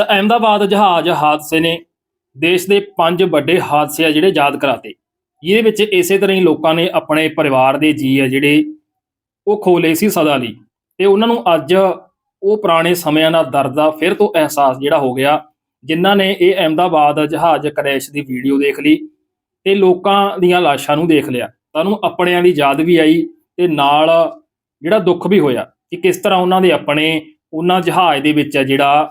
ਤਾਂ ਅਹਿਮਦਾਬਾਦ ਜਹਾਜ਼ ਹਾਦਸੇ ਨੇ ਦੇਸ਼ ਦੇ ਪੰਜ ਵੱਡੇ ਹਾਦਸੇ ਆ ਜਿਹੜੇ ਯਾਦ ਕਰਾਤੇ। ਜਿਹਦੇ ਵਿੱਚ ਇਸੇ ਤਰ੍ਹਾਂ ਹੀ ਲੋਕਾਂ ਨੇ ਆਪਣੇ ਪਰਿਵਾਰ ਦੇ ਜੀ ਆ ਜਿਹੜੇ, ਉਹ ਖੋਲੇ ਸੀ ਸਦਾ ਲਈ। ਤੇ ਉਹਨਾਂ ਨੂੰ ਅੱਜ ਉਹ ਪੁਰਾਣੇ ਸਮਿਆਂ ਦਾ ਦਰਦ ਦਾ ਫਿਰ ਤੋਂ ਅਹਿਸਾਸ ਜਿਹੜਾ ਹੋ ਗਿਆ, ਜਿਨ੍ਹਾਂ ਨੇ ਇਹ ਅਹਿਮਦਾਬਾਦ ਜਹਾਜ਼ ਕਰੈਸ਼ ਦੀ ਵੀਡੀਓ ਦੇਖ ਲਈ ਤੇ ਲੋਕਾਂ ਦੀਆਂ ਲਾਸ਼ਾਂ ਨੂੰ ਦੇਖ ਲਿਆ। ਤਾਂ ਆਪਣਿਆਂ ਦੀ ਯਾਦ ਵੀ ਆਈ ਤੇ ਨਾਲ ਜਿਹੜਾ ਦੁੱਖ ਵੀ ਹੋਇਆ ਕਿ ਕਿਸ ਤਰ੍ਹਾਂ ਉਹਨਾਂ ਦੇ ਆਪਣੇ, ਉਹਨਾਂ ਜਹਾਜ਼ ਦੇ ਵਿੱਚ ਆ ਜਿਹੜਾ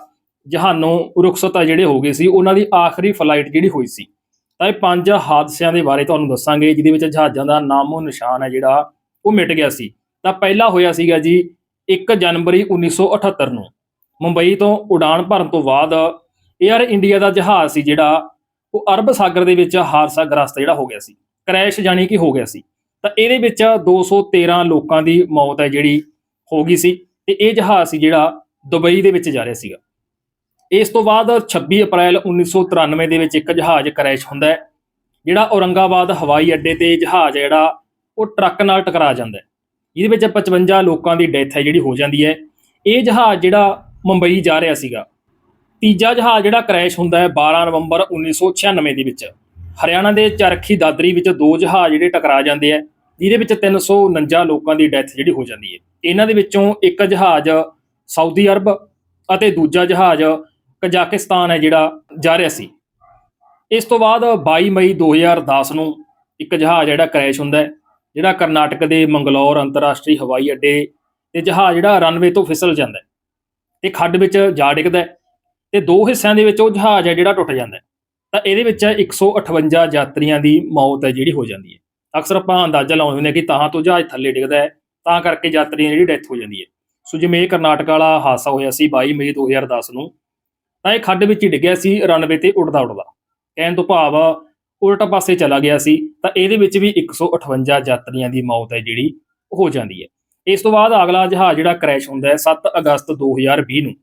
ਜਹਾਨੋਂ ਰੁਖਸਤ ਆ ਜਿਹੜੇ ਹੋ ਗਏ ਸੀ, ਉਹਨਾਂ ਦੀ ਆਖਰੀ ਫਲਾਈਟ ਜਿਹੜੀ ਹੋਈ ਸੀ। ਤਾਂ ਇਹ ਪੰਜ ਹਾਦਸਿਆਂ ਦੇ ਬਾਰੇ ਤੁਹਾਨੂੰ ਦੱਸਾਂਗੇ, ਜਿਹਦੇ ਵਿੱਚ ਜਹਾਜ਼ਾਂ ਦਾ ਨਾਮੋ ਨਿਸ਼ਾਨ ਹੈ ਜਿਹੜਾ, ਉਹ ਮਿਟ ਗਿਆ ਸੀ। ਤਾਂ ਪਹਿਲਾ ਹੋਇਆ ਸੀਗਾ ਜੀ 1 ਜਨਵਰੀ 1978 ਨੂੰ, ਮੁੰਬਈ ਤੋਂ ਉਡਾਨ ਭਰਨ ਤੋਂ ਬਾਅਦ 에ਅਰ ਇੰਡੀਆ ਦਾ ਜਹਾਜ਼ ਸੀ ਜਿਹੜਾ, ਉਹ ਅਰਬ ਸਾਗਰ ਦੇ ਵਿੱਚ ਹਾਦਸਾ ਗ੍ਰਸਤ ਜਿਹੜਾ ਹੋ ਗਿਆ ਸੀ ਕ੍ਰੈਸ਼ ਜਾਣੀ ਕਿ ਹੋ ਗਿਆ ਸੀ। ਤਾਂ ਇਹਦੇ ਵਿੱਚ 213 ਲੋਕਾਂ ਦੀ ਮੌਤ ਹੈ ਜਿਹੜੀ, ਹੋ ਗਈ ਸੀ। ਤੇ ਇਹ ਜਹਾਜ਼ ਸੀ ਜਿਹੜਾ ਦੁਬਈ ਦੇ ਵਿੱਚ ਜਾ ਰਿਹਾ ਸੀਗਾ। ਇਸ ਤੋਂ ਬਾਅਦ 26 ਅਪ੍ਰੈਲ 1993 ਦੇ ਵਿੱਚ ਇੱਕ ਜਹਾਜ਼ ਕਰੈਸ਼ ਹੁੰਦਾ ਹੈ, ਜਿਹੜਾ ਔਰੰਗਾਬਾਦ ਹਵਾਈ ਅੱਡੇ ਤੇ ਜਹਾਜ਼ ਹੈ ਜਿਹੜਾ, ਉਹ ਟਰੱਕ ਨਾਲ ਟਕਰਾ ਜਾਂਦਾ ਹੈ। ਜਿਹਦੇ ਵਿੱਚ 55 ਲੋਕਾਂ ਦੀ ਡੈਥ ਹੈ ਜਿਹੜੀ ਹੋ ਜਾਂਦੀ ਹੈ। ਇਹ ਜਹਾਜ਼ ਜਿਹੜਾ ਮੁੰਬਈ ਜਾ ਰਿਹਾ ਸੀਗਾ। ਤੀਜਾ ਜਹਾਜ਼ ਜਿਹੜਾ ਕਰੈਸ਼ ਹੁੰਦਾ ਹੈ 12 ਨਵੰਬਰ 1996 ਦੇ ਵਿੱਚ। ਹਰਿਆਣਾ ਦੇ ਚਰਖੀ ਦਾਦਰੀ ਵਿੱਚ ਦੋ ਜਹਾਜ਼ ਜਿਹੜੇ ਟਕਰਾ ਜਾਂਦੇ ਆ ਜਿਹਦੇ ਵਿੱਚ 349 ਲੋਕਾਂ ਦੀ ਡੈਥ ਜਿਹੜੀ ਹੋ ਜਾਂਦੀ ਹੈ। ਇਹਨਾਂ ਦੇ ਵਿੱਚੋਂ ਇੱਕ ਜਹਾਜ਼ ਸਾਊਦੀ ਅਰਬ ਅਤੇ ਦੂਜਾ ਜਹਾਜ਼ ਕਜ਼ਾਕਿਸਤਾਨ ਹੈ ਜਿਹੜਾ ਜਾ ਰਿਹਾ ਸੀ। ਇਸ ਤੋਂ ਬਾਅਦ 22 ਮਈ 2010 ਨੂੰ ਇੱਕ ਜਹਾਜ਼ ਜਿਹੜਾ ਕ੍ਰੈਸ਼ ਹੁੰਦਾ ਹੈ, ਜਿਹੜਾ ਕਰਨਾਟਕ ਦੇ ਮੰਗਲੌਰ ਅੰਤਰਰਾਸ਼ਟਰੀ ਹਵਾਈ ਅੱਡੇ ਤੇ ਜਹਾਜ਼ ਜਿਹੜਾ ਰਨਵੇ ਤੋਂ ਫਿਸਲ ਜਾਂਦਾ ਹੈ ਤੇ ਖੱਡ ਵਿੱਚ ਜਾ ਡਿੱਗਦਾ ਹੈ ਤੇ ਦੋ ਹਿੱਸਿਆਂ ਦੇ ਵਿੱਚ ਉਹ ਜਹਾਜ਼ ਹੈ ਜਿਹੜਾ ਟੁੱਟ ਜਾਂਦਾ ਤਾਂ ਇਹਦੇ ਵਿੱਚ 158 ਯਾਤਰੀਆਂ ਦੀ ਮੌਤ ਹੈ ਜਿਹੜੀ ਹੋ ਜਾਂਦੀ ਹੈ। ਅਕਸਰ ਆਪਾਂ ਅੰਦਾਜ਼ਾ ਲਾਉਂਦੇ ਹੁੰਦੇ ਹਾਂ ਕਿ ਤਾਂ ਤੋਂ ਜਹਾਜ਼ ਥੱਲੇ ਡਿੱਗਦਾ ਹੈ, ਤਾਂ ਕਰਕੇ ਯਾਤਰੀਆਂ ਦੀ ਜਿਹੜੀ ਡੈਥ ਹੋ ਜਾਂਦੀ ਹੈ। ਸੋ ਜਿਵੇਂ ਇਹ ਕਰਨਾਟਕ ਵਾਲਾ ਹਾਦਸਾ ਹੋਇਆ ਸੀ 22 ਮਈ 2010 ਨੂੰ ਤਾਂ ਇਹ ਖੱਡ ਵਿੱਚ ਹੀ ਡਿੱਗਿਆ ਸੀ ਰਨਵੇ ਤੇ ਉੱਡਦਾ ਉੱਡਦਾ। ਕਹਿਣ ਤੋਂ ਭਾਵ ਉਲਟ ਪਾਸੇ ਚਲਾ ਗਿਆ ਸੀ, ਤਾਂ ਇਹਦੇ ਵਿੱਚ ਵੀ 158 ਯਾਤਰੀਆਂ ਦੀ ਮੌਤ ਹੈ ਜਿਹੜੀ, ਹੋ ਜਾਂਦੀ ਹੈ। ਇਸ ਤੋਂ ਬਾਅਦ ਅਗਲਾ ਜਹਾਜ਼ ਜਿਹੜਾ ਕ੍ਰੈਸ਼ ਹੁੰਦਾ ਹੈ 7 ਅਗਸਤ 2020 ਨੂੰ।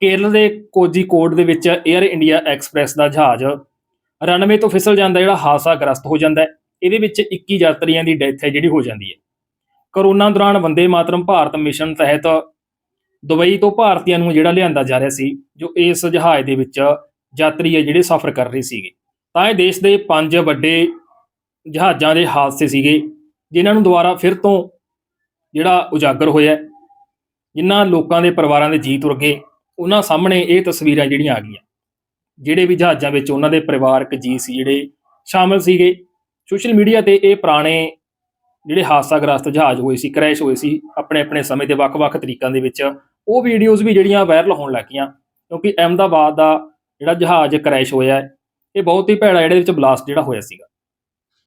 ਕੇਰਲ ਦੇ ਕੋਜੀਕੋਡ ਦੇ ਵਿੱਚ 에ਅਰ ਇੰਡੀਆ ਐਕਸਪ੍ਰੈਸ ਦਾ ਜਹਾਜ਼ ਰਨਵੇ ਤੋਂ ਫਿਸਲ ਜਾਂਦਾ ਜਿਹੜਾ ਹਾਦਸਾਗ੍ਰਸਤ ਹੋ ਜਾਂਦਾ ਹੈ। ਇਹਦੇ ਵਿੱਚ 21 ਯਾਤਰੀਆਂ ਦੀ ਡੈਥ ਹੈ ਜਿਹੜੀ, ਹੋ ਜਾਂਦੀ ਹੈ। ਕਰੋਨਾ ਦੌਰਾਨ ਵੰਦੇ ਮਾਤਰਮ ਭਾਰਤ ਮਿਸ਼ਨ ਤਹਿਤ ਦੁਬਈ ਤੋਂ ਭਾਰਤੀਆਂ ਨੂੰ ਜਿਹੜਾ ਲਿਆਂਦਾ ਜਾ ਰਿਹਾ ਸੀ, ਜੋ ਇਸ ਜਹਾਜ਼ ਦੇ ਵਿੱਚ ਯਾਤਰੀ ਹੈ ਜਿਹੜੇ ਸਫ਼ਰ ਕਰ ਰਹੇ ਸੀਗੇ। ਤਾਂ ਇਹ ਦੇਸ਼ ਦੇ ਪੰਜ ਵੱਡੇ ਜਹਾਜ਼ਾਂ ਦੇ ਹਾਦਸੇ ਸੀਗੇ, ਜਿਨ੍ਹਾਂ ਨੂੰ ਦੁਬਾਰਾ ਫਿਰ ਤੋਂ ਜਿਹੜਾ ਉਜਾਗਰ ਹੋਇਆ ਜਿਨ੍ਹਾਂ ਲੋਕਾਂ ਦੇ ਪਰਿਵਾਰਾਂ ਦੇ ਜੀ ਤੁਰ ਗਏ, ਉਹਨਾਂ ਸਾਹਮਣੇ ਇਹ ਤਸਵੀਰਾਂ ਜਿਹੜੀਆਂ ਆ ਗਈਆਂ। ਜਿਹੜੇ ਵੀ ਜਹਾਜ਼ਾਂ ਵਿੱਚ ਉਹਨਾਂ ਦੇ ਪਰਿਵਾਰਕ ਜੀ ਸੀ ਜਿਹੜੇ ਸ਼ਾਮਲ ਸੀਗੇ, ਸੋਸ਼ਲ ਮੀਡੀਆ ਤੇ ਇਹ ਪੁਰਾਣੇ ਜਿਹੜੇ ਹਾਦਸਾਗ੍ਰਸਤ ਜਹਾਜ਼ ਹੋਏ ਸੀ, ਕ੍ਰੈਸ਼ ਹੋਏ ਸੀ ਆਪਣੇ ਆਪਣੇ ਸਮੇਂ ਦੇ ਵੱਖ-ਵੱਖ ਤਰੀਕਾਂ ਦੇ ਵਿੱਚ ਉਹ ਵੀਡੀਓਜ਼ ਵੀ ਜਿਹੜੀਆਂ ਵਾਇਰਲ ਹੋਣ ਲੱਗੀਆਂ ਕਿਉਂਕਿ ਅਹਿਮਦਾਬਾਦ ਦਾ ਜਿਹੜਾ ਜਹਾਜ਼ ਕ੍ਰੈਸ਼ ਹੋਇਆ ਇਹ ਬਹੁਤ ਹੀ ਭੈੜਾ ਜਿਹੜੇ ਵਿੱਚ ਬਲਾਸਟ ਜਿਹੜਾ ਹੋਇਆ ਸੀਗਾ।